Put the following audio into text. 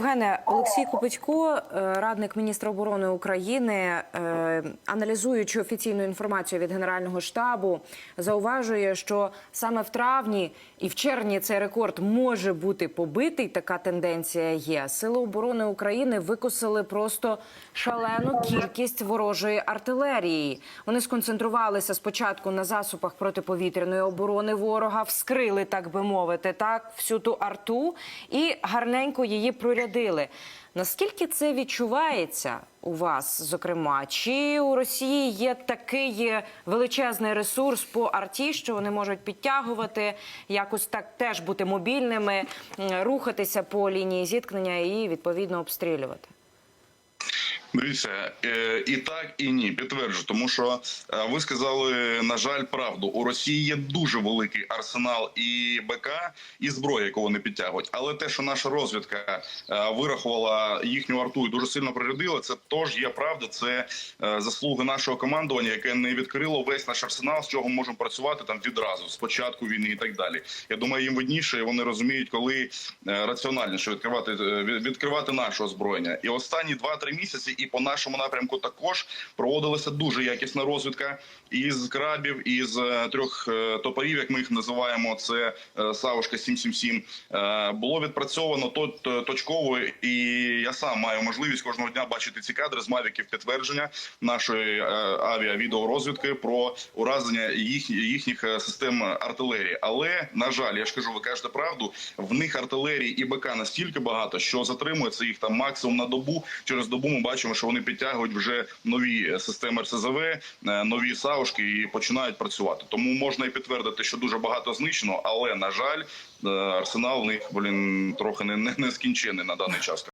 Євгене Олексій Купичко, е, радник міністра оборони України, е, аналізуючи офіційну інформацію від Генерального штабу, зауважує, що саме в травні і в червні цей рекорд може бути побитий. Така тенденція є. Сили оборони України викосили просто шалену кількість ворожої артилерії. Вони сконцентрувалися спочатку на засобах протиповітряної оборони ворога, вскрили, так би мовити, так всю ту арту і гарненько її прорядили. Наскільки це відчувається у вас, зокрема, чи у Росії є такий величезний ресурс по арті, що вони можуть підтягувати, якось так теж бути мобільними, рухатися по лінії зіткнення і відповідно обстрілювати? Дивіться, е, і так, і ні, підтверджу, тому що е, ви сказали, на жаль, правду. У Росії є дуже великий арсенал і БК, і зброя, яку вони підтягують. Але те, що наша розвідка е, вирахувала їхню арту і дуже сильно прирядила, це теж є правда. Це заслуги нашого командування, яке не відкрило весь наш арсенал, з чого ми можемо працювати там відразу з початку війни і так далі. Я думаю, їм видніше, і вони розуміють, коли раціональніше відкривати відкривати наше озброєння. І останні 2-3 місяці, і по нашому напрямку також проводилася дуже якісна розвідка із крабів, із е, трьох е, топорів, як ми їх називаємо. Це е, Савушка 777. Е, Було відпрацьовано то- точково, і я сам маю можливість кожного дня бачити ці кадри з мавіків підтвердження нашої авіа-відеорозвідки про ураження їх, їхніх систем артилерії. Але на жаль, я ж кажу, ви кажете правду. В них артилерії і БК настільки багато, що затримується їх там максимум на добу. Через добу ми бачимо, що вони підтягують вже нові системи РСЗВ, е, нові саушки і починають працювати. Тому можна і підтвердити, що дуже багато знищено, але на жаль, е, арсенал в них блін трохи не, не, не скінчений на даний час.